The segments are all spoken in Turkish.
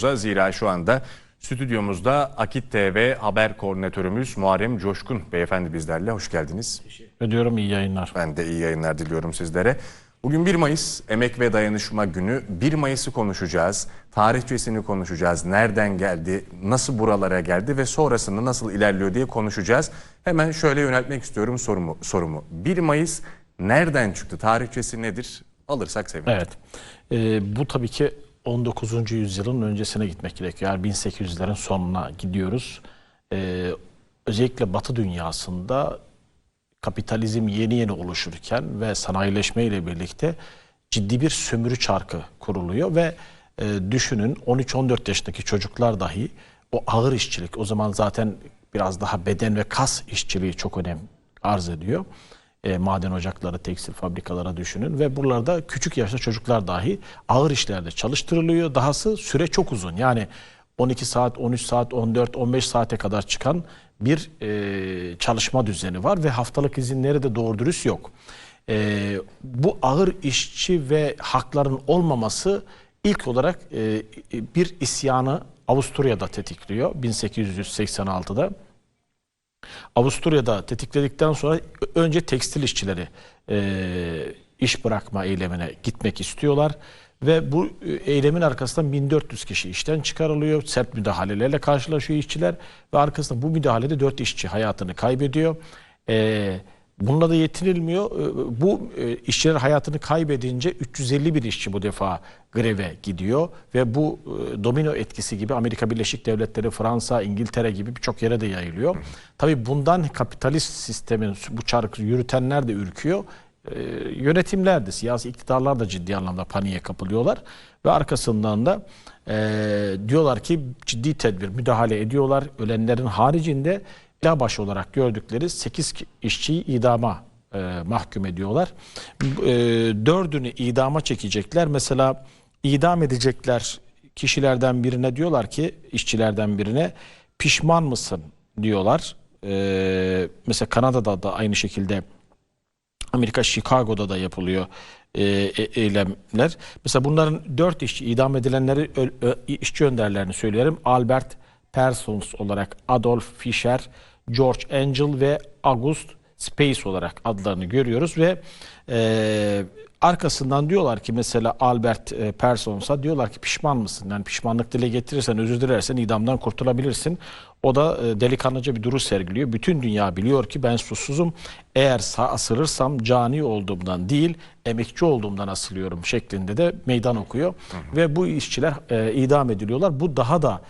stüdyomuza. Zira şu anda stüdyomuzda Akit TV haber koordinatörümüz Muharrem Coşkun beyefendi bizlerle. Hoş geldiniz. Ödüyorum iyi yayınlar. Ben de iyi yayınlar diliyorum sizlere. Bugün 1 Mayıs Emek ve Dayanışma Günü. 1 Mayıs'ı konuşacağız. Tarihçesini konuşacağız. Nereden geldi, nasıl buralara geldi ve sonrasında nasıl ilerliyor diye konuşacağız. Hemen şöyle yöneltmek istiyorum sorumu. sorumu. 1 Mayıs nereden çıktı? Tarihçesi nedir? Alırsak sevinirim. Evet. Ee, bu tabii ki 19. yüzyılın öncesine gitmek gerekiyor. Yani 1800'lerin sonuna gidiyoruz. Ee, özellikle Batı dünyasında kapitalizm yeni yeni oluşurken ve sanayileşme ile birlikte ciddi bir sömürü çarkı kuruluyor ve e, düşünün 13-14 yaşındaki çocuklar dahi o ağır işçilik o zaman zaten biraz daha beden ve kas işçiliği çok önem arz ediyor. E, maden ocakları, tekstil fabrikalara düşünün ve buralarda küçük yaşta çocuklar dahi ağır işlerde çalıştırılıyor. Dahası süre çok uzun. Yani 12 saat, 13 saat, 14, 15 saate kadar çıkan bir e, çalışma düzeni var ve haftalık izinleri de doğru dürüst yok. E, bu ağır işçi ve hakların olmaması ilk olarak e, bir isyanı Avusturya'da tetikliyor 1886'da. Avusturya'da tetikledikten sonra önce tekstil işçileri e, iş bırakma eylemine gitmek istiyorlar. Ve bu e, eylemin arkasından 1400 kişi işten çıkarılıyor. Sert müdahalelerle karşılaşıyor işçiler. Ve arkasında bu müdahalede 4 işçi hayatını kaybediyor. E, bununla da yetinilmiyor. E, bu e, işçiler hayatını kaybedince 351 işçi bu defa greve gidiyor. Ve bu e, domino etkisi gibi Amerika Birleşik Devletleri, Fransa, İngiltere gibi birçok yere de yayılıyor. Tabii bundan kapitalist sistemin bu çarkı yürütenler de ürküyor e, yönetimler de siyasi iktidarlar da ciddi anlamda paniğe kapılıyorlar ve arkasından da e, diyorlar ki ciddi tedbir müdahale ediyorlar. Ölenlerin haricinde silah başı olarak gördükleri 8 işçiyi idama e, mahkum ediyorlar. E, dördünü idama çekecekler. Mesela idam edecekler kişilerden birine diyorlar ki işçilerden birine pişman mısın diyorlar. E, mesela Kanada'da da aynı şekilde Amerika Chicago'da da yapılıyor e, e, eylemler. Mesela bunların dört işçi idam edilenleri ö, ö, işçi önderlerini söyleyelim. Albert Parsons olarak Adolf Fischer, George Angel ve August Space olarak adlarını görüyoruz ve e, arkasından diyorlar ki mesela Albert e, Parsons'a diyorlar ki pişman mısın? Yani pişmanlık dile getirirsen, özür dilersen idamdan kurtulabilirsin. O da e, delikanlıca bir duruş sergiliyor. Bütün dünya biliyor ki ben susuzum. Eğer asılırsam cani olduğumdan değil, emekçi olduğumdan asılıyorum şeklinde de meydan okuyor. Hı hı. Ve bu işçiler e, idam ediliyorlar. Bu daha da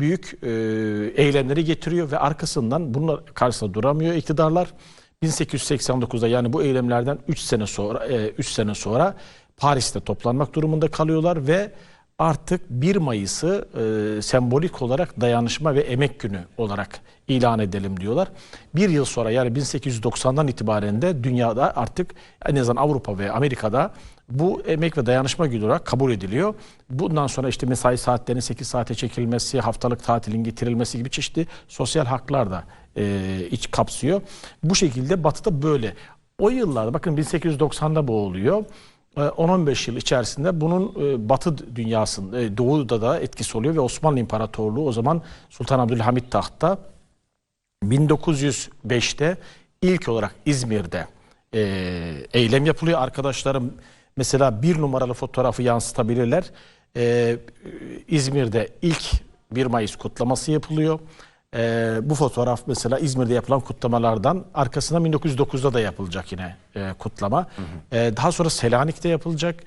büyük e, eylemleri getiriyor ve arkasından bunlar karşısında duramıyor iktidarlar. 1889'da yani bu eylemlerden 3 sene sonra 3 e, sene sonra Paris'te toplanmak durumunda kalıyorlar ve artık 1 Mayıs'ı e, sembolik olarak dayanışma ve emek günü olarak ilan edelim diyorlar. Bir yıl sonra yani 1890'dan itibaren de dünyada artık en azından Avrupa ve Amerika'da bu emek ve dayanışma günü olarak kabul ediliyor. Bundan sonra işte mesai saatlerinin 8 saate çekilmesi, haftalık tatilin getirilmesi gibi çeşitli sosyal haklar da e, iç kapsıyor. Bu şekilde Batı'da böyle. O yıllarda bakın 1890'da bu oluyor. 10-15 yıl içerisinde bunun e, Batı dünyasında, e, Doğu'da da etkisi oluyor ve Osmanlı İmparatorluğu o zaman Sultan Abdülhamit tahtta 1905'te ilk olarak İzmir'de e, eylem yapılıyor. Arkadaşlarım mesela bir numaralı fotoğrafı yansıtabilirler. İzmir'de ilk 1 Mayıs kutlaması yapılıyor. E, bu fotoğraf mesela İzmir'de yapılan kutlamalardan arkasında 1909'da da yapılacak yine e, kutlama. Hı hı. E, daha sonra Selanik'te yapılacak.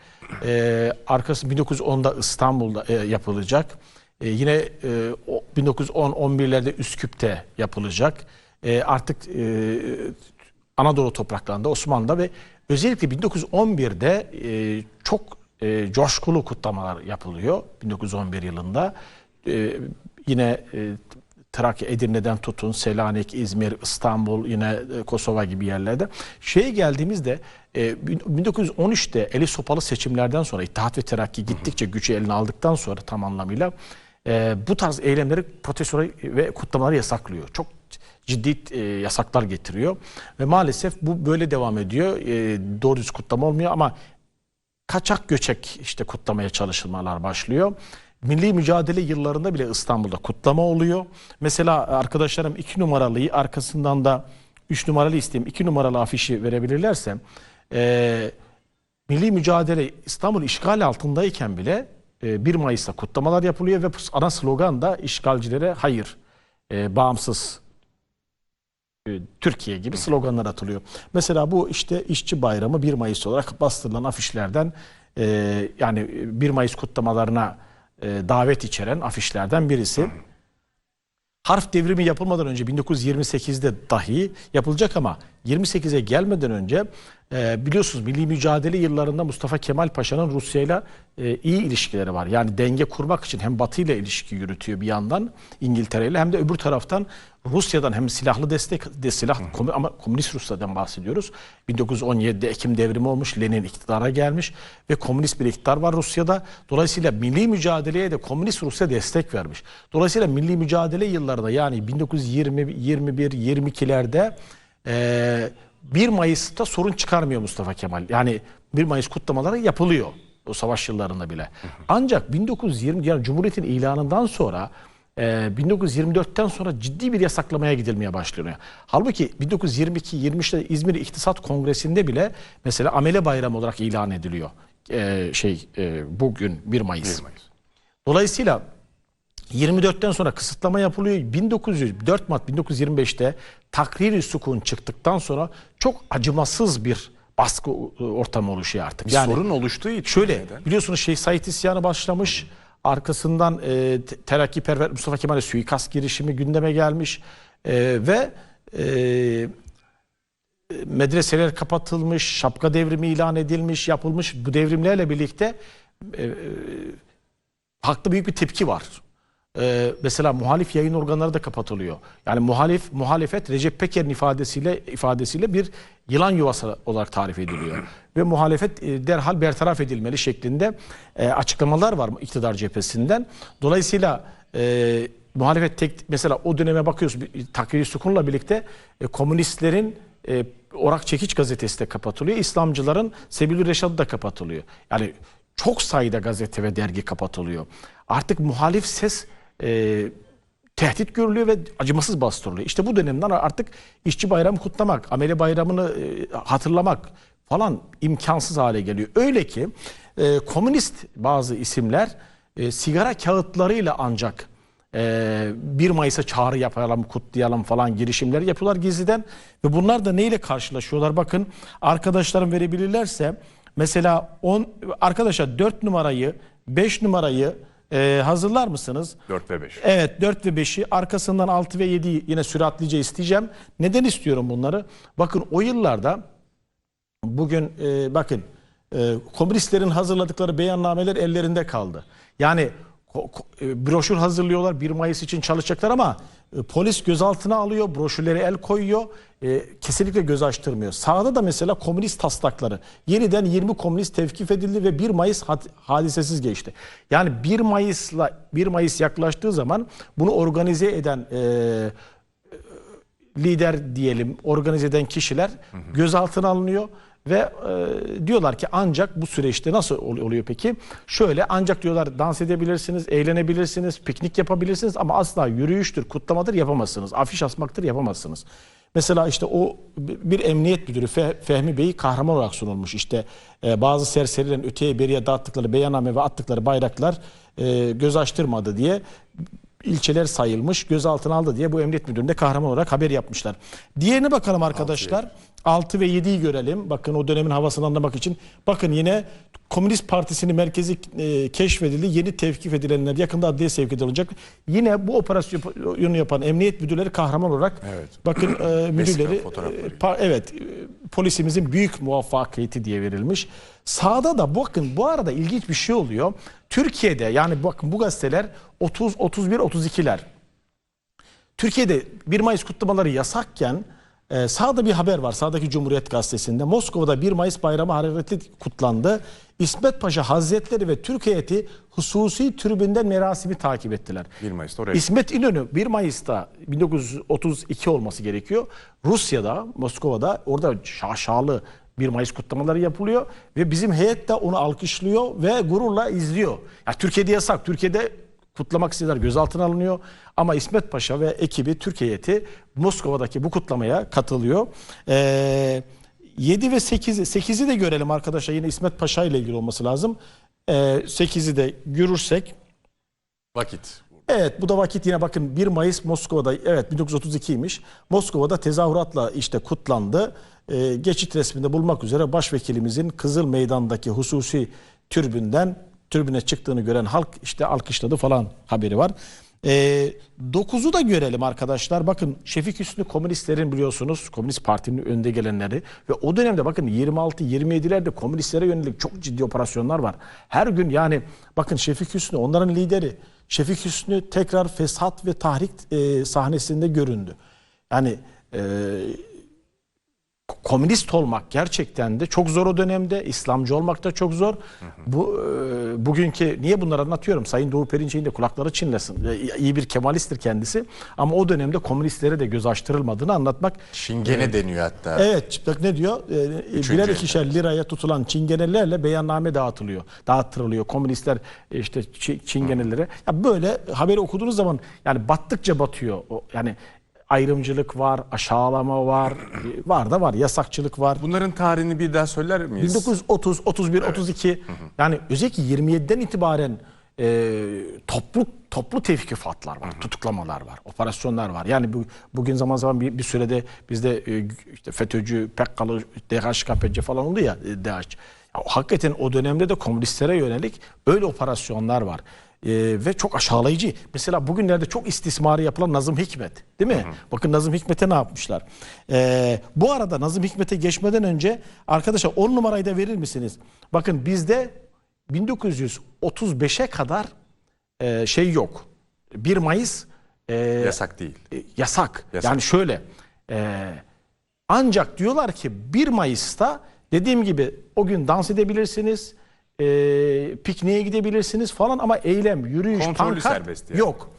E, arkası 1910'da İstanbul'da e, yapılacak. E, yine e, 1910-11'lerde Üsküp'te yapılacak. E, artık e, Anadolu topraklarında Osmanlı'da ve özellikle 1911'de e, çok e, coşkulu kutlamalar yapılıyor 1911 yılında. E, yine e, Trakya, Edirne'den tutun, Selanik, İzmir, İstanbul, yine e, Kosova gibi yerlerde. Şeye geldiğimizde 1913'te e, eli sopalı seçimlerden sonra İttihat ve Terakki gittikçe gücü eline aldıktan sonra tam anlamıyla e, bu tarz eylemleri, protestoları ve kutlamaları yasaklıyor. Çok ciddi yasaklar getiriyor ve maalesef bu böyle devam ediyor. doğru düz kutlama olmuyor ama kaçak göçek işte kutlamaya çalışılmalar başlıyor. Milli mücadele yıllarında bile İstanbul'da kutlama oluyor. Mesela arkadaşlarım iki numaralıyı arkasından da üç numaralı isteyeyim. iki numaralı afişi verebilirlerse e, milli mücadele İstanbul işgal altındayken bile e, 1 Mayıs'ta kutlamalar yapılıyor ve ana slogan da işgalcilere hayır, e, bağımsız e, Türkiye gibi sloganlar atılıyor. Mesela bu işte işçi bayramı 1 Mayıs olarak bastırılan afişlerden e, yani 1 Mayıs kutlamalarına e, davet içeren afişlerden birisi. Harf devrimi yapılmadan önce 1928'de dahi yapılacak ama 28'e gelmeden önce e, biliyorsunuz milli mücadele yıllarında Mustafa Kemal Paşa'nın Rusya'yla e, iyi ilişkileri var. Yani denge kurmak için hem Batı ile ilişki yürütüyor bir yandan İngiltere ile hem de öbür taraftan Rusya'dan hem silahlı destek de silah ama komünist Rusya'dan bahsediyoruz. 1917'de Ekim devrimi olmuş, Lenin iktidara gelmiş ve komünist bir iktidar var Rusya'da. Dolayısıyla milli mücadeleye de komünist Rusya destek vermiş. Dolayısıyla milli mücadele yıllarında yani 1920 21 22'lerde eee 1 Mayıs'ta sorun çıkarmıyor Mustafa Kemal. Yani 1 Mayıs kutlamaları yapılıyor o savaş yıllarında bile. Ancak 1920 yani Cumhuriyet'in ilanından sonra e, 1924'ten sonra ciddi bir yasaklamaya gidilmeye başlanıyor. Halbuki 1922-23'te İzmir İktisat Kongresi'nde bile mesela amele bayramı olarak ilan ediliyor. E, şey e, bugün 1 Mayıs. 1 Mayıs. Dolayısıyla 24'ten sonra kısıtlama yapılıyor. 1904 Mart 1925'te Takrir-i Sukun çıktıktan sonra çok acımasız bir baskı ortamı oluşuyor artık. Bir sorun oluştuğu için Şöyle neden? biliyorsunuz şey Said isyanı başlamış. Arkasından e, te- terakkiperver Mustafa Kemal'e suikast girişimi gündeme gelmiş. E, ve e, medreseler kapatılmış, şapka devrimi ilan edilmiş, yapılmış. Bu devrimlerle birlikte e, e, haklı büyük bir tepki var. Ee, mesela muhalif yayın organları da kapatılıyor. Yani muhalif muhalefet Recep Peker'in ifadesiyle ifadesiyle bir yılan yuvası olarak tarif ediliyor. Ve muhalefet e, derhal bertaraf edilmeli şeklinde e, açıklamalar var iktidar cephesinden. Dolayısıyla e, muhalefet tek mesela o döneme bakıyoruz Takviri Sukun'la birlikte e, komünistlerin e, Orak Çekiç gazetesi de kapatılıyor. İslamcıların Sebilü Reşad'ı da kapatılıyor. Yani çok sayıda gazete ve dergi kapatılıyor. Artık muhalif ses e, tehdit görülüyor ve acımasız bastırılıyor. İşte bu dönemden artık işçi bayramı kutlamak, amele bayramını e, hatırlamak falan imkansız hale geliyor. Öyle ki e, komünist bazı isimler e, sigara kağıtlarıyla ancak e, 1 Mayıs'a çağrı yapalım, kutlayalım falan girişimleri yapıyorlar gizliden. Ve bunlar da neyle karşılaşıyorlar? Bakın arkadaşlarım verebilirlerse mesela 10 arkadaşlar 4 numarayı, 5 numarayı e, hazırlar mısınız? 4 ve 5. Evet 4 ve 5'i arkasından 6 ve 7'yi yine süratlice isteyeceğim. Neden istiyorum bunları? Bakın o yıllarda bugün e, bakın e, komünistlerin hazırladıkları beyannameler ellerinde kaldı. Yani broşür hazırlıyorlar 1 Mayıs için çalışacaklar ama e, polis gözaltına alıyor, broşürleri el koyuyor. e, kesinlikle göz açtırmıyor. Sağda da mesela komünist taslakları. Yeniden 20 komünist tevkif edildi ve 1 Mayıs had- hadisesiz geçti. Yani 1 Mayıs'la 1 Mayıs yaklaştığı zaman bunu organize eden e, lider diyelim organize eden kişiler gözaltına alınıyor ve e, diyorlar ki ancak bu süreçte nasıl ol- oluyor peki? Şöyle ancak diyorlar dans edebilirsiniz, eğlenebilirsiniz, piknik yapabilirsiniz ama asla yürüyüştür, kutlamadır yapamazsınız. Afiş asmaktır yapamazsınız. Mesela işte o bir emniyet müdürü Fe- Fehmi Bey kahraman olarak sunulmuş. İşte e, bazı serserilerin öteye beriye dağıttıkları beyanname ve attıkları bayraklar e, göz açtırmadı diye ilçeler sayılmış, gözaltına aldı diye bu emniyet müdüründe kahraman olarak haber yapmışlar. Diğerine bakalım arkadaşlar. 6 ve 7'yi görelim. Bakın o dönemin havasını anlamak için. Bakın yine Komünist Partisi'nin merkezi e, keşfedildi. Yeni tevkif edilenler yakında adliye sevk edilecek. Yine bu operasyonu yapan emniyet müdürleri kahraman olarak Evet. bakın e, müdürleri e, pa- evet e, polisimizin büyük muvaffakiyeti diye verilmiş. Sağda da bakın bu arada ilginç bir şey oluyor. Türkiye'de yani bakın bu gazeteler 30 31 32'ler. Türkiye'de 1 Mayıs kutlamaları yasakken e, sağda bir haber var. Sağdaki Cumhuriyet Gazetesi'nde. Moskova'da 1 Mayıs bayramı hararetli kutlandı. İsmet Paşa Hazretleri ve Türk heyeti hususi tribünden merasimi takip ettiler. 1 Mayıs'ta oraya. İsmet İnönü 1 Mayıs'ta 1932 olması gerekiyor. Rusya'da, Moskova'da orada şaşalı 1 Mayıs kutlamaları yapılıyor ve bizim heyet de onu alkışlıyor ve gururla izliyor. Ya Türkiye'de yasak. Türkiye'de kutlamak isteyenler gözaltına alınıyor. Ama İsmet Paşa ve ekibi Türk heyeti Moskova'daki bu kutlamaya katılıyor. Ee, 7 ve 8'i 8'i de görelim arkadaşlar. Yine İsmet Paşa ile ilgili olması lazım. Ee, 8'i de görürsek Vakit. Evet bu da vakit yine bakın 1 Mayıs Moskova'da evet 1932'ymiş. Moskova'da tezahüratla işte kutlandı. Ee, geçit resminde bulmak üzere başvekilimizin Kızıl Meydan'daki hususi türbünden türbüne çıktığını gören halk işte alkışladı falan haberi var. Ee, 9'u da görelim arkadaşlar. Bakın Şefik Hüsnü komünistlerin biliyorsunuz Komünist Parti'nin önde gelenleri ve o dönemde bakın 26-27'lerde komünistlere yönelik çok ciddi operasyonlar var. Her gün yani bakın Şefik Hüsnü onların lideri. Şefik Hüsnü tekrar fesat ve tahrik e, sahnesinde göründü. Yani e, komünist olmak gerçekten de çok zor o dönemde. İslamcı olmak da çok zor. Bu e, bugünkü niye bunları anlatıyorum? Sayın Doğu Perinçek'in de kulakları çinlesin. E, iyi bir kemalisttir kendisi. Ama o dönemde komünistlere de göz açtırılmadığını anlatmak Şingene deniyor hatta. Evet bak ne diyor? Üçüncü birer ikişer liraya tutulan çingenelerle beyanname dağıtılıyor. Dağıttırılıyor. Komünistler e, işte çi- çingenelere. Ya böyle haberi okuduğunuz zaman yani battıkça batıyor. O, yani ayrımcılık var, aşağılama var, var da var, yasakçılık var. Bunların tarihini bir daha söyler miyiz? 1930, 31, 32 yani özellikle 27'den itibaren e, toplu toplu tevkifatlar var, tutuklamalar var, operasyonlar var. Yani bu, bugün zaman zaman bir, bir sürede bizde e, işte FETÖ'cü, PKK'lı, DHKPC falan oldu ya e, DH. Ya, hakikaten o dönemde de komünistlere yönelik öyle operasyonlar var. E, ve çok aşağılayıcı. Mesela bugünlerde çok istismarı yapılan Nazım Hikmet değil mi? Bakın Nazım Hikmet'e ne yapmışlar? E, bu arada Nazım Hikmet'e geçmeden önce arkadaşlar 10 numarayı da verir misiniz? Bakın bizde 1935'e kadar e, şey yok. 1 Mayıs e, Yasak değil. e, yasak. Yasak. Yani şöyle e, ancak diyorlar ki 1 Mayıs'ta dediğim gibi o gün dans edebilirsiniz, e, pikniğe gidebilirsiniz falan ama eylem, yürüyüş, Kontrollü pankart serbest yani. yok.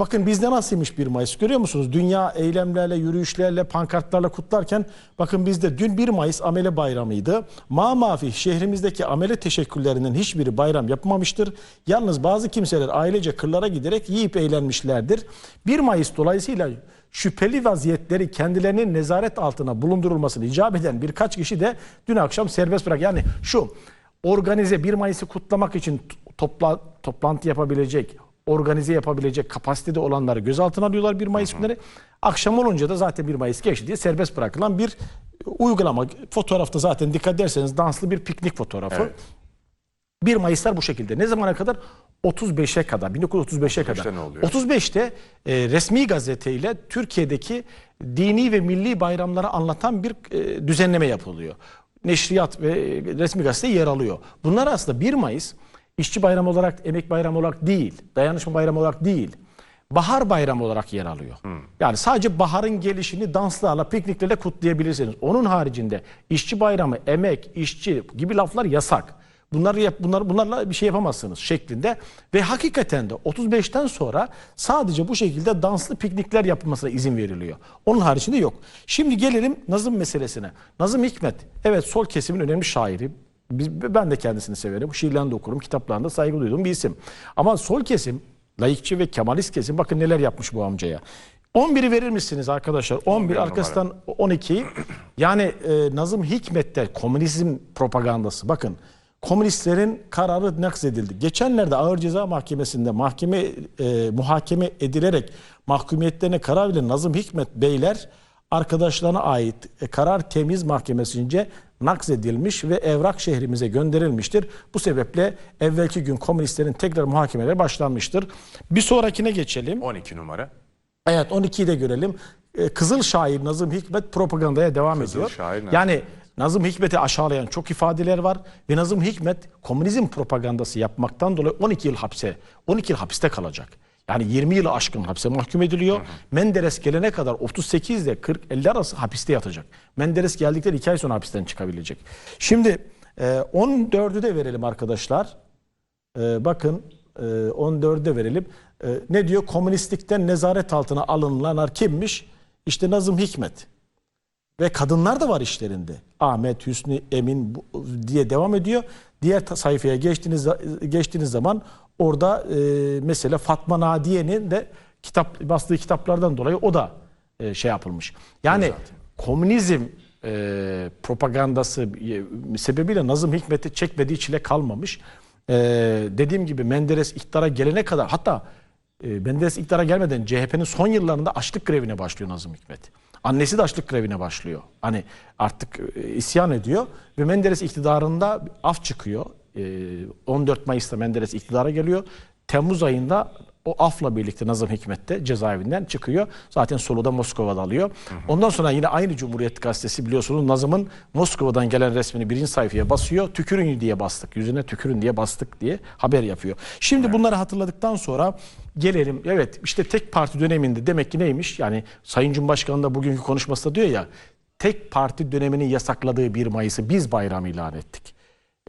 Bakın bizde nasılmış 1 Mayıs görüyor musunuz? Dünya eylemlerle, yürüyüşlerle, pankartlarla kutlarken bakın bizde dün 1 Mayıs amele bayramıydı. Ma mafi şehrimizdeki amele teşekkürlerinin hiçbiri bayram yapmamıştır. Yalnız bazı kimseler ailece kırlara giderek yiyip eğlenmişlerdir. 1 Mayıs dolayısıyla şüpheli vaziyetleri kendilerinin nezaret altına bulundurulmasını icap eden birkaç kişi de dün akşam serbest bırak. Yani şu organize 1 Mayıs'ı kutlamak için topla, toplantı yapabilecek, organize yapabilecek kapasitede olanları gözaltına alıyorlar 1 Mayıs günleri. Akşam olunca da zaten 1 Mayıs geçti diye serbest bırakılan bir uygulama. Fotoğrafta zaten dikkat ederseniz danslı bir piknik fotoğrafı. Evet. 1 Mayıslar bu şekilde. Ne zamana kadar? 35'e kadar, 1935'e kadar. ne oluyor? 35'te e, resmi gazeteyle Türkiye'deki dini ve milli bayramları anlatan bir e, düzenleme yapılıyor. Neşriyat ve e, resmi gazete yer alıyor. Bunlar aslında 1 Mayıs işçi bayramı olarak, emek bayramı olarak değil, dayanışma bayramı olarak değil, bahar bayramı olarak yer alıyor. Yani sadece baharın gelişini danslarla, pikniklerle kutlayabilirsiniz. Onun haricinde işçi bayramı, emek, işçi gibi laflar yasak. Bunları yap, bunlar bunlarla bir şey yapamazsınız şeklinde ve hakikaten de 35'ten sonra sadece bu şekilde danslı piknikler yapılmasına izin veriliyor. Onun haricinde yok. Şimdi gelelim Nazım meselesine. Nazım Hikmet evet sol kesimin önemli şairi. Biz, ben de kendisini severim. Şiirlerini de okurum, kitaplarında saygı duyduğum bir isim. Ama sol kesim, laikçi ve kemalist kesim bakın neler yapmış bu amcaya. 11'i verir misiniz arkadaşlar? 11 numara. arkasından 12'yi. Yani e, Nazım Hikmet'te komünizm propagandası bakın komünistlerin kararı nakzedildi. Geçenlerde Ağır Ceza Mahkemesi'nde mahkeme e, muhakeme edilerek mahkumiyetlerine karar veren Nazım Hikmet beyler arkadaşlarına ait e, karar temiz mahkemesince nakzedilmiş ve evrak şehrimize gönderilmiştir. Bu sebeple evvelki gün komünistlerin tekrar muhakemeleri başlanmıştır. Bir sonrakine geçelim. 12 numara. Evet 12'yi de görelim. Ee, Kızıl şair Nazım Hikmet propagandaya devam Kızıl ediyor. şair yani Nazım Hikmet'i aşağılayan çok ifadeler var ve Nazım Hikmet komünizm propagandası yapmaktan dolayı 12 yıl hapse, 12 yıl hapiste kalacak. Yani 20 yılı aşkın hapse mahkum ediliyor. Menderes gelene kadar 38 ile 40 50 arası hapiste yatacak. Menderes geldikten 2 ay sonra hapisten çıkabilecek. Şimdi e, 14'ü de verelim arkadaşlar. Ee, bakın e, 14'de verelim. E, ne diyor? Komünistlikten nezaret altına alınanlar kimmiş? İşte Nazım Hikmet. Ve kadınlar da var işlerinde. Ahmet, Hüsnü, Emin diye devam ediyor. Diğer sayfaya geçtiğiniz geçtiğiniz zaman orada e, mesela Fatma Nadiye'nin de kitap bastığı kitaplardan dolayı o da e, şey yapılmış. Yani komünizm e, propagandası e, sebebiyle Nazım Hikmet'i çekmediği çile kalmamış. E, dediğim gibi Menderes iktidara gelene kadar hatta e, Menderes iktidara gelmeden CHP'nin son yıllarında açlık grevine başlıyor Nazım Hikmet. Annesi de açlık grevine başlıyor. Hani artık e, isyan ediyor ve Menderes iktidarında af çıkıyor. E, 14 Mayıs'ta Menderes iktidara geliyor. Temmuz ayında o afla birlikte Nazım Hikmet de cezaevinden çıkıyor. Zaten solu da Moskova'da alıyor. Ondan sonra yine aynı Cumhuriyet Gazetesi biliyorsunuz Nazım'ın Moskova'dan gelen resmini birinci sayfaya basıyor. Tükürün diye bastık. Yüzüne tükürün diye bastık diye haber yapıyor. Şimdi bunları hatırladıktan sonra gelelim. Evet işte tek parti döneminde demek ki neymiş? Yani Sayın Cumhurbaşkanı da bugünkü konuşmasında diyor ya tek parti döneminin yasakladığı 1 Mayıs'ı biz bayram ilan ettik.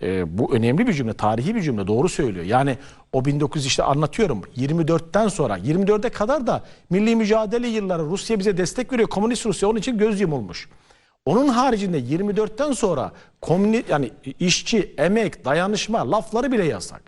Ee, bu önemli bir cümle, tarihi bir cümle. Doğru söylüyor. Yani o 1900 işte anlatıyorum. 24'ten sonra 24'e kadar da milli mücadele yılları Rusya bize destek veriyor. Komünist Rusya onun için göz yumulmuş. Onun haricinde 24'ten sonra komüni yani işçi, emek, dayanışma lafları bile yasak.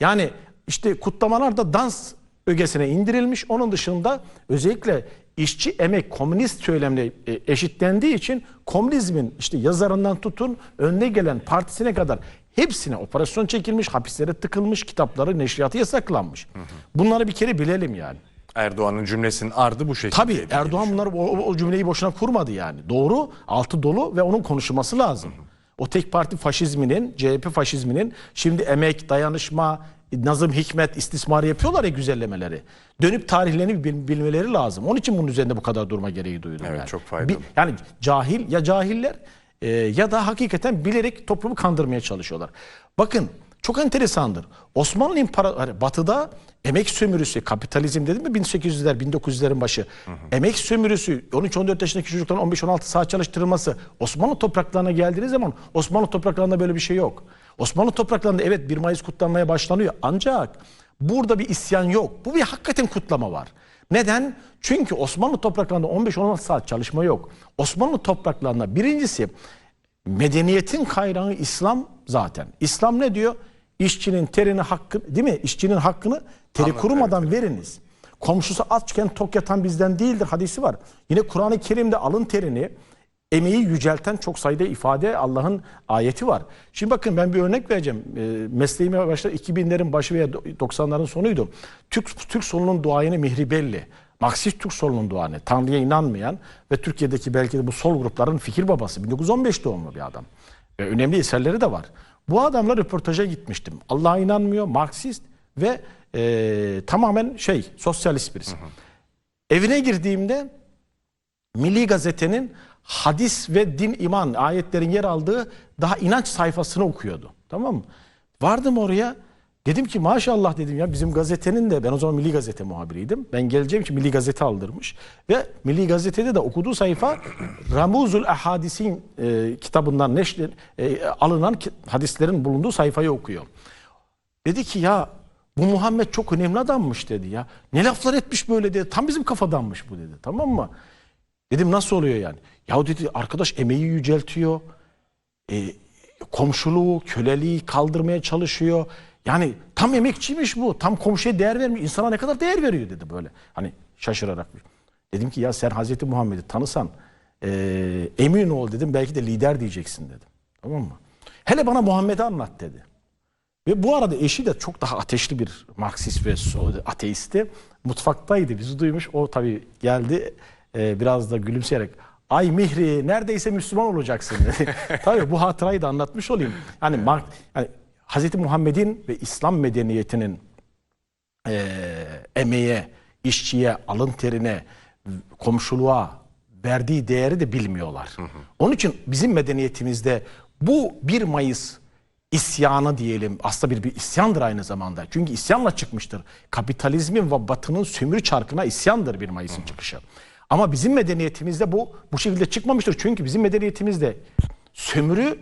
Yani işte kutlamalarda dans ögesine indirilmiş. Onun dışında özellikle işçi emek komünist söylemle e, eşitlendiği için komünizmin işte yazarından tutun önüne gelen partisine kadar hepsine operasyon çekilmiş, hapislere tıkılmış, kitapları, neşriyatı yasaklanmış. Bunları bir kere bilelim yani. Erdoğan'ın cümlesinin ardı bu şekilde. Tabii Erdoğan bunları o, o- cümleyi boşuna kurmadı yani. Doğru, altı dolu ve onun konuşulması lazım. O tek parti faşizminin, CHP faşizminin şimdi emek, dayanışma, Nazım Hikmet istismarı yapıyorlar ya güzellemeleri. Dönüp tarihlerini bil- bilmeleri lazım. Onun için bunun üzerinde bu kadar durma gereği duydum. Evet, yani. çok faydalı. Bir- yani cahil ya cahiller e, ya da hakikaten bilerek toplumu kandırmaya çalışıyorlar. Bakın çok enteresandır. Osmanlı İmparatorluğu batıda emek sömürüsü, kapitalizm dedim mi 1800'ler 1900'lerin başı. Emek sömürüsü 13-14 yaşındaki çocukların 15-16 saat çalıştırılması Osmanlı topraklarına geldiğiniz zaman Osmanlı topraklarında böyle bir şey yok. Osmanlı topraklarında evet 1 Mayıs kutlanmaya başlanıyor ancak burada bir isyan yok. Bu bir hakikaten kutlama var. Neden? Çünkü Osmanlı topraklarında 15-16 saat çalışma yok. Osmanlı topraklarında birincisi medeniyetin kaynağı İslam zaten. İslam ne diyor? İşçinin terini hakkı değil mi? İşçinin hakkını teri Anlat, kurumadan veriniz. Komşusu açken tok yatan bizden değildir hadisi var. Yine Kur'an-ı Kerim'de alın terini emeği yücelten çok sayıda ifade Allah'ın ayeti var. Şimdi bakın ben bir örnek vereceğim. E, mesleğime başladı 2000'lerin başı veya 90'ların sonuydu. Türk, Türk solunun duayeni Mihri Belli. Marksist Türk solunun duanı. Tanrı'ya inanmayan ve Türkiye'deki belki de bu sol grupların fikir babası. 1915 doğumlu bir adam. Ve önemli eserleri de var. Bu adamla röportaja gitmiştim. Allah'a inanmıyor, Marksist ve e, tamamen şey sosyalist birisi. Evine girdiğimde Milli Gazete'nin hadis ve din iman ayetlerin yer aldığı daha inanç sayfasını okuyordu. Tamam mı? Vardım oraya. Dedim ki maşallah dedim ya bizim gazetenin de ben o zaman Milli Gazete muhabiriydim. Ben geleceğim ki Milli Gazete aldırmış. Ve Milli Gazete'de de okuduğu sayfa Ramuzul Ahadis'in e, kitabından neşr, e, alınan hadislerin bulunduğu sayfayı okuyor. Dedi ki ya bu Muhammed çok önemli adammış dedi ya. Ne laflar etmiş böyle dedi. Tam bizim kafadanmış bu dedi. Tamam mı? Dedim nasıl oluyor yani? Ya dedi arkadaş emeği yüceltiyor. E, komşuluğu, köleliği kaldırmaya çalışıyor. Yani tam emekçiymiş bu. Tam komşuya değer vermiyor. İnsana ne kadar değer veriyor dedi böyle. Hani şaşırarak. Dedim ki ya sen Hazreti Muhammed'i tanısan e, emin ol dedim. Belki de lider diyeceksin dedim. Tamam mı? Hele bana Muhammed'i anlat dedi. Ve bu arada eşi de çok daha ateşli bir Marksist ve ateisti. Mutfaktaydı bizi duymuş. O tabii geldi e, biraz da gülümseyerek Ay Mihri neredeyse Müslüman olacaksın dedi. tabii bu hatırayı da anlatmış olayım. Yani, Mark, yani Hz. Muhammed'in ve İslam medeniyetinin e, emeğe, işçiye, alın terine, komşuluğa verdiği değeri de bilmiyorlar. Onun için bizim medeniyetimizde bu 1 Mayıs isyanı diyelim aslında bir, bir isyandır aynı zamanda. Çünkü isyanla çıkmıştır. Kapitalizmin ve batının sömürü çarkına isyandır 1 Mayıs'ın çıkışı. Ama bizim medeniyetimizde bu bu şekilde çıkmamıştır. Çünkü bizim medeniyetimizde sömürü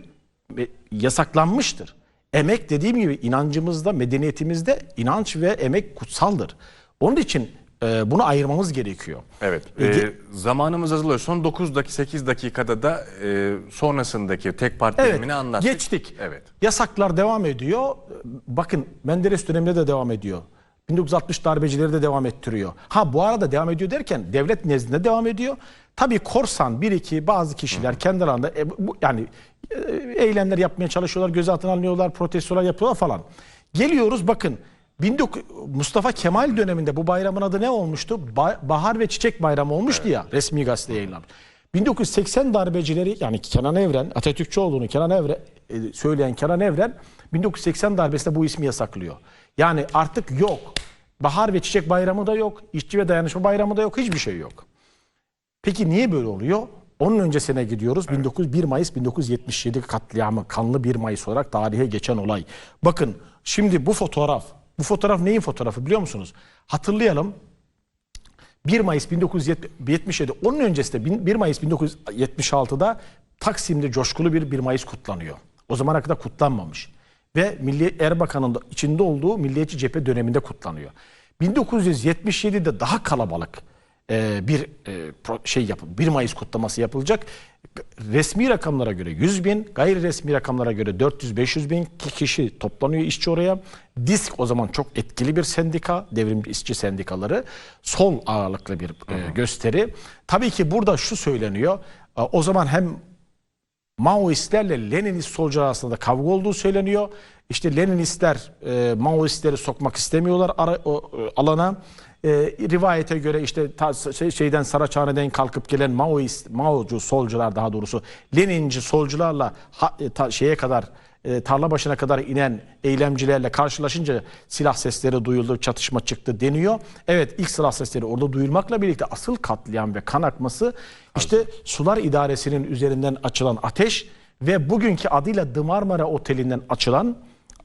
yasaklanmıştır. Emek dediğim gibi inancımızda, medeniyetimizde inanç ve emek kutsaldır. Onun için e, bunu ayırmamız gerekiyor. Evet. E, e, zamanımız azalıyor. Son 9 dakika 8 dakikada da e, sonrasındaki tek parti Evet, dönemini anlattık. geçtik. Evet. Yasaklar devam ediyor. Bakın Menderes döneminde de devam ediyor. 1960 darbecileri de devam ettiriyor. Ha bu arada devam ediyor derken devlet nezdinde devam ediyor. Tabii korsan bir iki bazı kişiler kendi aralarında e, bu, yani e, eylemler yapmaya çalışıyorlar, gözaltına alınıyorlar, protestolar yapıyorlar falan. Geliyoruz bakın 19 Mustafa Kemal döneminde bu bayramın adı ne olmuştu? Ba- Bahar ve Çiçek Bayramı olmuştu ya resmi gazete yayınlanmış. 1980 darbecileri yani Kenan Evren, Atatürkçü olduğunu Kenan Evren e, söyleyen Kenan Evren 1980 darbesinde bu ismi yasaklıyor. Yani artık yok. Bahar ve Çiçek Bayramı da yok. İşçi ve Dayanışma Bayramı da yok. Hiçbir şey yok. Peki niye böyle oluyor? Onun öncesine gidiyoruz. 19 1 Mayıs 1977 katliamı kanlı 1 Mayıs olarak tarihe geçen olay. Bakın şimdi bu fotoğraf. Bu fotoğraf neyin fotoğrafı biliyor musunuz? Hatırlayalım. 1 Mayıs 1977 onun öncesinde bin- 1 Mayıs 1976'da Taksim'de coşkulu bir 1 Mayıs kutlanıyor. O zamana kadar kutlanmamış. Ve Milli Erbakan'ın içinde olduğu Milliyetçi Cephe döneminde kutlanıyor. 1977'de daha kalabalık bir şey yapın 1 Mayıs kutlaması yapılacak. Resmi rakamlara göre 100 bin, gayri resmi rakamlara göre 400-500 bin ki- kişi toplanıyor işçi oraya. Disk o zaman çok etkili bir sendika, devrim işçi sendikaları. Sol ağırlıklı bir e, gösteri. Tabii ki burada şu söyleniyor. e, O zaman hem Maoistlerle Leninist solcular arasında kavga olduğu söyleniyor. İşte Leninistler e, Maoistleri sokmak istemiyorlar ara, o, e, alana. E, rivayete göre işte ta, şey, şeyden Saraçhane'den kalkıp gelen Maoist, Maocu solcular daha doğrusu Leninci solcularla ha, e, ta- şeye kadar e, tarla başına kadar inen eylemcilerle karşılaşınca silah sesleri duyuldu, çatışma çıktı deniyor. Evet ilk silah sesleri orada duyulmakla birlikte asıl katliam ve kan akması işte Sular İdaresi'nin üzerinden açılan ateş ve bugünkü adıyla Dımarmara Oteli'nden açılan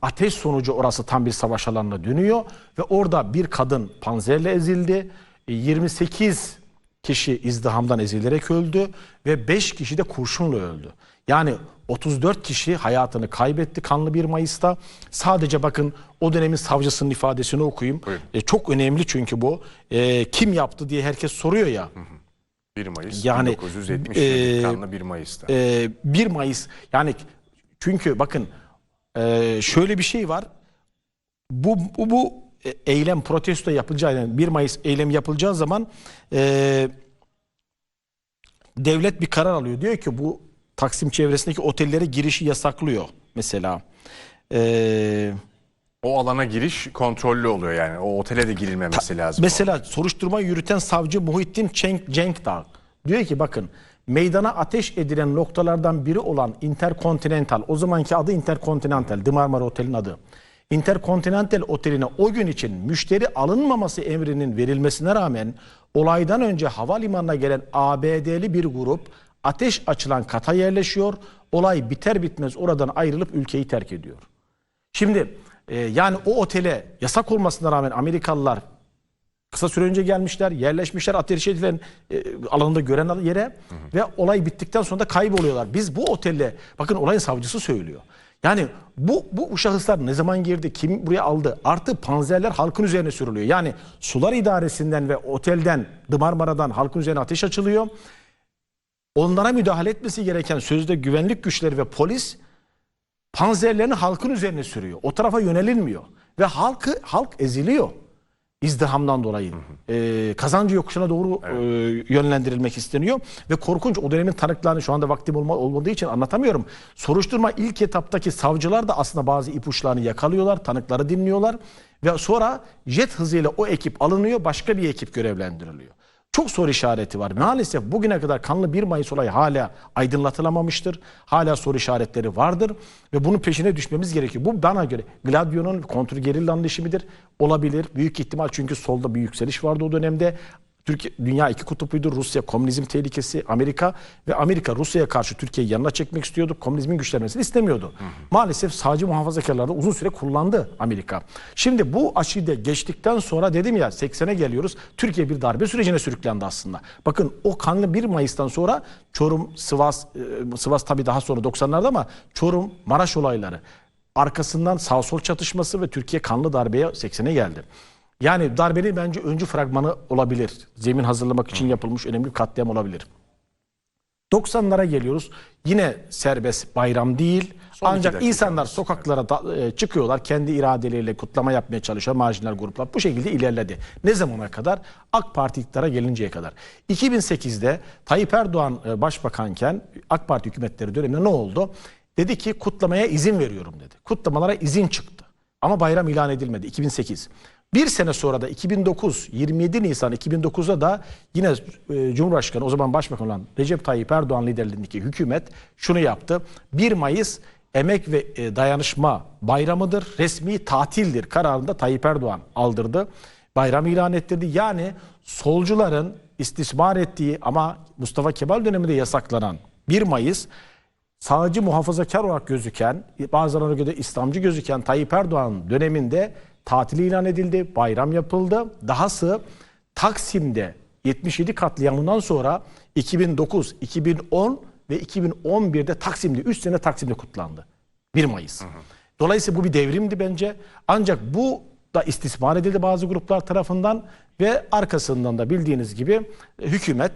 ateş sonucu orası tam bir savaş alanına dönüyor ve orada bir kadın panzerle ezildi. E, 28 kişi izdihamdan ezilerek öldü ve 5 kişi de kurşunla öldü. Yani 34 kişi hayatını kaybetti kanlı 1 Mayıs'ta. Sadece bakın o dönemin savcısının ifadesini okuyayım. Buyurun. E, çok önemli çünkü bu. E, kim yaptı diye herkes soruyor ya. 1 Mayıs Yani, 1977 e, kanlı 1 Mayıs'ta. e, 1 Mayıs yani çünkü bakın e, şöyle bir şey var. Bu bu, bu eylem protesto yapılacağı yani 1 Mayıs eylem yapılacağı zaman e, devlet bir karar alıyor. Diyor ki bu Taksim çevresindeki otellere girişi yasaklıyor mesela. E, o alana giriş kontrollü oluyor yani. O otele de girilmemesi lazım. Mesela soruşturma yürüten savcı Muhittin Cenk, Cenkdağ diyor ki bakın meydana ateş edilen noktalardan biri olan Intercontinental o zamanki adı Intercontinental Dımarmara Otel'in adı. Intercontinental Oteli'ne o gün için müşteri alınmaması emrinin verilmesine rağmen olaydan önce havalimanına gelen ABD'li bir grup ateş açılan kata yerleşiyor. Olay biter bitmez oradan ayrılıp ülkeyi terk ediyor. Şimdi e, yani o otele yasak olmasına rağmen Amerikalılar kısa süre önce gelmişler, yerleşmişler ateş edilen e, alanında gören yere ve olay bittikten sonra da kayboluyorlar. Biz bu otelle bakın olayın savcısı söylüyor. Yani bu bu şahıslar ne zaman girdi, kim buraya aldı? Artı panzerler halkın üzerine sürülüyor. Yani sular idaresinden ve otelden, Dımarmara'dan halkın üzerine ateş açılıyor. Onlara müdahale etmesi gereken sözde güvenlik güçleri ve polis panzerlerini halkın üzerine sürüyor. O tarafa yönelilmiyor. Ve halkı halk eziliyor. İzdihamdan dolayı. Ee, kazancı yokuşuna doğru e, yönlendirilmek isteniyor. Ve korkunç o dönemin tanıklarını şu anda vaktim olma, olmadığı için anlatamıyorum. Soruşturma ilk etaptaki savcılar da aslında bazı ipuçlarını yakalıyorlar. Tanıkları dinliyorlar. Ve sonra jet hızıyla o ekip alınıyor. Başka bir ekip görevlendiriliyor. Çok soru işareti var. Maalesef bugüne kadar kanlı 1 Mayıs olayı hala aydınlatılamamıştır. Hala soru işaretleri vardır ve bunun peşine düşmemiz gerekiyor. Bu bana göre Gladio'nun kontrgerillanın işi midir? Olabilir. Büyük ihtimal çünkü solda bir yükseliş vardı o dönemde. Türkiye dünya iki kutupluydu. Rusya komünizm tehlikesi, Amerika ve Amerika Rusya'ya karşı Türkiye'yi yanına çekmek istiyordu. Komünizmin güçlenmesini istemiyordu. Maalesef sağcı muhafazakarlarda uzun süre kullandı Amerika. Şimdi bu aşıyı geçtikten sonra dedim ya 80'e geliyoruz. Türkiye bir darbe sürecine sürüklendi aslında. Bakın o kanlı 1 Mayıs'tan sonra Çorum, Sivas, e, Sivas tabii daha sonra 90'larda ama Çorum, Maraş olayları arkasından sağ sol çatışması ve Türkiye kanlı darbeye 80'e geldi. Yani darbenin bence öncü fragmanı olabilir. Zemin hazırlamak için yapılmış önemli bir katliam olabilir. 90'lara geliyoruz. Yine serbest bayram değil. Son Ancak insanlar sokaklara da- e, çıkıyorlar. Kendi iradeleriyle kutlama yapmaya çalışan marjinal gruplar bu şekilde ilerledi. Ne zamana kadar? AK Parti iktidara gelinceye kadar. 2008'de Tayyip Erdoğan e, başbakanken AK Parti hükümetleri döneminde ne oldu? Dedi ki kutlamaya izin veriyorum dedi. Kutlamalara izin çıktı. Ama bayram ilan edilmedi 2008. Bir sene sonra da 2009, 27 Nisan 2009'da da yine e, Cumhurbaşkanı o zaman başbakan olan Recep Tayyip Erdoğan liderliğindeki hükümet şunu yaptı. 1 Mayıs Emek ve e, Dayanışma Bayramıdır, resmi tatildir kararında Tayyip Erdoğan aldırdı. Bayram ilan ettirdi. Yani solcuların istismar ettiği ama Mustafa Kemal döneminde yasaklanan 1 Mayıs sağcı muhafazakar olarak gözüken, bazılarına göre İslamcı gözüken Tayyip Erdoğan döneminde tatil ilan edildi, bayram yapıldı. Dahası Taksim'de 77 katliamından sonra 2009, 2010 ve 2011'de Taksim'de 3 sene Taksim'de kutlandı. 1 Mayıs. Dolayısıyla bu bir devrimdi bence. Ancak bu da istismar edildi bazı gruplar tarafından ve arkasından da bildiğiniz gibi hükümet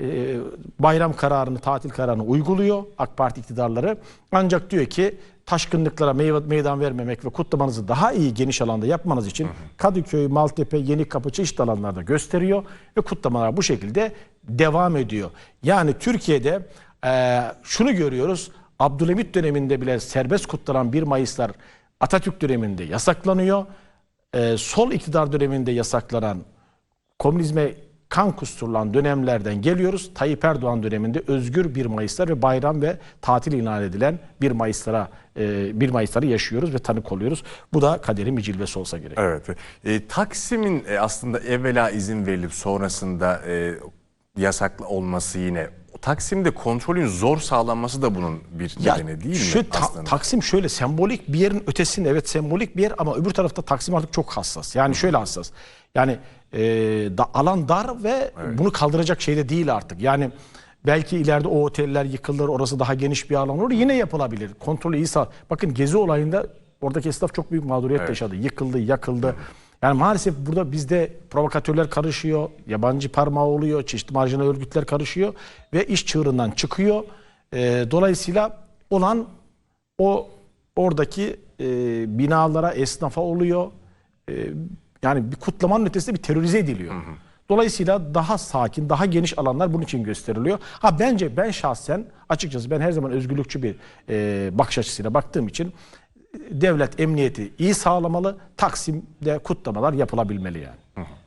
e, bayram kararını, tatil kararını uyguluyor AK Parti iktidarları. Ancak diyor ki taşkınlıklara meydan vermemek ve kutlamanızı daha iyi geniş alanda yapmanız için Kadıköy, Maltepe, Yenikapı çeşitli alanlarda gösteriyor ve kutlamalar bu şekilde devam ediyor. Yani Türkiye'de e, şunu görüyoruz. Abdülhamit döneminde bile serbest kutlanan 1 Mayıslar Atatürk döneminde yasaklanıyor. E, sol iktidar döneminde yasaklanan komünizme kan kusturulan dönemlerden geliyoruz. Tayyip Erdoğan döneminde özgür 1 Mayıslar ve bayram ve tatil ilan edilen 1 Mayıslara e, 1 Mayısları yaşıyoruz ve tanık oluyoruz. Bu da kaderin bir cilvesi olsa gerek. Evet. E, Taksim'in e, aslında evvela izin verilip sonrasında e, yasaklı olması yine Taksim'de kontrolün zor sağlanması da bunun bir Ya nedeni değil mi şu ta- aslında? Taksim şöyle sembolik bir yerin ötesinde evet sembolik bir yer ama öbür tarafta Taksim artık çok hassas. Yani şöyle hassas. Yani e, da, alan dar ve bunu kaldıracak şey de değil artık. Yani belki ileride o oteller yıkılır, orası daha geniş bir alan olur. Yine yapılabilir. Kontrolü iyi sağ. Bakın Gezi olayında oradaki esnaf çok büyük mağduriyet yaşadı. Yıkıldı, yakıldı. Yani maalesef burada bizde provokatörler karışıyor, yabancı parmağı oluyor, çeşitli marjinal örgütler karışıyor ve iş çığırından çıkıyor. E, dolayısıyla olan o oradaki e, binalara, esnafa oluyor. E, yani bir kutlamanın ötesinde bir terörize ediliyor. Dolayısıyla daha sakin, daha geniş alanlar bunun için gösteriliyor. Ha bence ben şahsen açıkçası ben her zaman özgürlükçü bir e, bakış açısıyla baktığım için e, devlet emniyeti iyi sağlamalı. Taksim'de kutlamalar yapılabilmeli yani.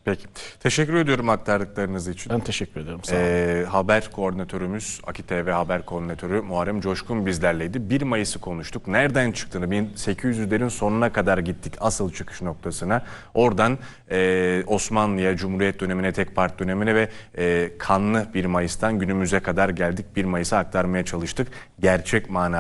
Peki. Teşekkür ediyorum aktardıklarınız için. Ben teşekkür ederim. Sağ olun. Ee, haber koordinatörümüz, Aki TV haber koordinatörü Muharrem Coşkun bizlerleydi. 1 Mayıs'ı konuştuk. Nereden çıktığını 1800'lerin sonuna kadar gittik asıl çıkış noktasına. Oradan e, Osmanlı'ya, Cumhuriyet dönemine, tek parti dönemine ve e, kanlı 1 Mayıs'tan günümüze kadar geldik. 1 Mayıs'ı aktarmaya çalıştık. Gerçek manada